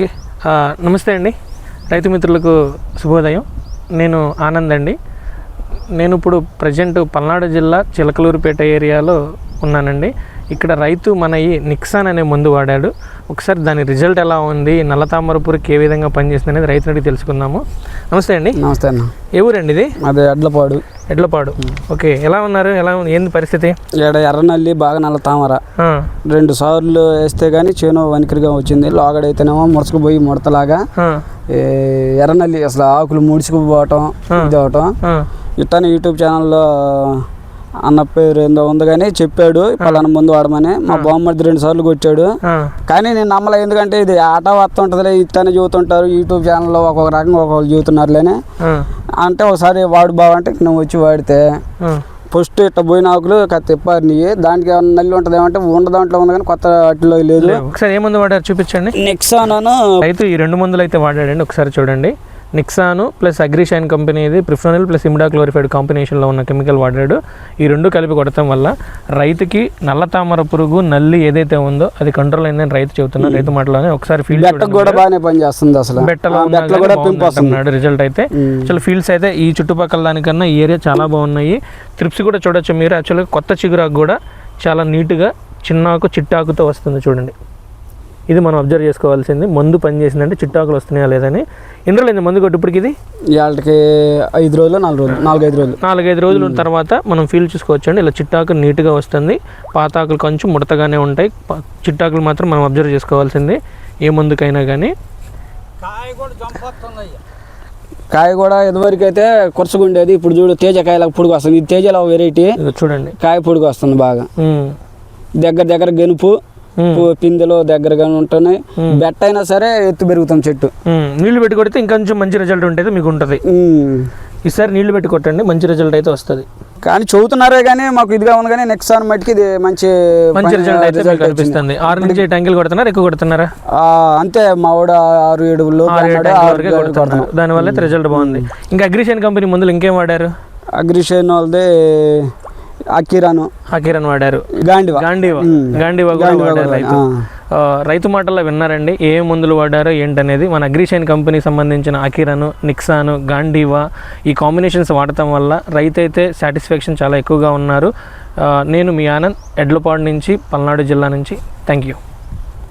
Okay. నమస్తే అండి. రైతు మిత్రులకు శుభోదయం. నేను ఆనంద్ అండి. నేను ఇప్పుడు ప్రజెంట్ పల్నాడు జిల్లా చిలకలూరుపేట ఏరియాలో ఉన్నానండి. ఇక్కడ రైతు మన ఈ నిక్సాన్ అనే మందు వాడాడు. ఒకసారి దాని రిజల్ట్ ఎలా ఉంది నల్ల తామరపురికి ఏ విధంగా పనిచేస్తుంది అనేది రైతు అడిగి తెలుసుకుందాము. నమస్తే అండి. నమస్తే అన్న. ఏ ఊరండి ఇది? అది ఎడ్లపాడు. ఎడ్లపాడు. ఓకే ఎలా ఉన్నారు? ఎలా ఉంది? ఏంది పరిస్థితి? ఈడ ఎర్రనల్లి బాగా నల్ల తామర. రెండు సార్లు వేస్తే కానీ చేను వణికిరిగా వచ్చింది. లోగడైతేనేమో ముడసకుపోయి ముడతలాగా. ఎర్రనల్లి అసలు ఆకులు ముడుచుకుపోవటం ఇది అవటం ఆ, ఇట్లానే యూట్యూబ్ ఛానల్లో అన్న పేరు ఏందో ఉంది కానీ చెప్పాడు పలానా ముందు వాడమని. మా బామ్మర్ది రెండు సార్లు కొట్టాడు. కానీ నేను నమ్మలే ఎందుకంటే ఇది ఆట వస్తుంటుందిలే ఇట్లానే చూస్తుంటారు యూట్యూబ్ ఛానల్లో ఒక్కొక్క రకంగా ఒక్కొక్కరు చూస్తున్నారులేని. అంటే ఒకసారి వాడు బావంటే నువ్వు వచ్చి వాడితే. ఫస్ట్ ఇట్లా పోయిన ఆకులు తిప్పారినాయి దానికి ఏమన్నా నల్లి ఉంటుంది ఏమంటే ఉండ దాంట్లో ఉంది కానీ కొత్త అట్టిలో లేదు. ఒకసారి ఏ మందు వాడారు చూపించండి. నెక్సాను రైతు ఈ రెండు మందులు అయితే వాడాడండి ఒకసారి చూడండి. నిక్సాను ప్లస్ అగ్రిషైన్ కంపెనీ ఇది. ప్రిఫ్రోనిల్ ప్లస్ ఇమిడా క్లోరిఫైడ్ కాంబినేషన్లో ఉన్న కెమికల్ వాడాడు. ఈ రెండు కలిపి కొడటం వల్ల రైతుకి నల్ల తామర పురుగు నల్లి ఏదైతే ఉందో అది కంట్రోల్ అయిందని రైతు చెబుతున్నారు రైతు మాటలోనే ఒకసారి ఫీల్డ్ కూడా బాగానే పని చేస్తుంది అసలు. బెట్టలో రిజల్ట్ అయితే. ఉమ్. యాక్చువల్ ఫీల్డ్స్ అయితే ఈ చుట్టుపక్కల దానికన్నా ఈ ఏరియా చాలా బాగున్నాయి. త్రిప్స్ కూడా చూడొచ్చు మీరు. యాక్చువల్గా కొత్త చిగురాకు కూడా చాలా నీట్గా చిన్నాకు చిట్టాకుతో వస్తుంది చూడండి. ఇది మనం అబ్జర్వ్ చేసుకోవాల్సింది. మందు పనిచేసిందంటే చిట్టాకులు వస్తున్నాయా లేదని ఎన్ని రోజులు మందు కొట్టి ఇప్పటికి ఇది? ఇవాళకి ఐదు రోజులు నాలుగు రోజులు నాలుగైదు రోజులు. నాలుగైదు రోజుల తర్వాత మనం ఫీల్ చూసుకోవచ్చండి. ఇలా చిట్టాకు నీట్గా వస్తుంది. పాతాకులు కొంచెం ముడతగానే ఉంటాయి. ప- చిట్టాకులు మాత్రం మనం అబ్జర్వ్ చేసుకోవాల్సింది. ఏ మందుకైనా కానీ కాయ కూడా ఇదివరకు అయితే కొరసగుండేది ఇప్పుడు చూడు తేజ కాయలకు పొడుగు వస్తుంది. ఇది తేజలో వెరైటీ చూడండి. కాయ పొడుగు వస్తుంది బాగా. దగ్గర దగ్గర గెనుపు ఉమ్, పు- పిందెలు దగ్గరగా ఉంటున్నాయి బెట్ట అయినా సరే ఎత్తు పెరుగుతాం చెట్టు. నీళ్ళు పెట్టి కొడితే ఇంకొంచెం మంచి రిజల్ట్ ఉంటుంది మీకు ఉంటుంది. ఈసారి నీళ్ళు పెట్టి కొట్టండి మంచి రిజల్ట్ అయితే వస్తుంది. కానీ చదువుతున్నారే కానీ మాకు ఇదిగా ఉంది కానీ నెక్స్ట్ సార్ మట్టికి ఇది మంచి మంచి రిజల్ట్ అయితే కనిపిస్తుంది ఆరు నుంచి ట్యాంకులు కొడుతున్నారు ఎక్కువ కొడుతున్నారా? అంతే మా వాడు ఆరు ఏడు. దానివల్ల రిజల్ట్ బాగుంది. ఇంకా అగ్రిషన్ కంపెనీ ముందులు ఇంకేం వాడారు? అగ్రిషన్ వాళ్ళది అక్కిరాను హకీరన్ వాడారు. గాండివా. కూడా వాడారు రైతు. రైతు మాటల్లో విన్నారండి ఏ మందులు వాడారో ఏంటనేది. మన అగ్రిషైన్ కంపెనీ సంబంధించిన అకిరను నిక్సాను గాంధీవా ఈ కాంబినేషన్స్ వాడటం వల్ల రైతు అయితే సాటిస్ఫాక్షన్ చాలా ఎక్కువగా ఉన్నారు. నేను మీ ఆనంద్ ఎడ్లపాడు నుంచి పల్నాడు జిల్లా నుంచి. Thank you.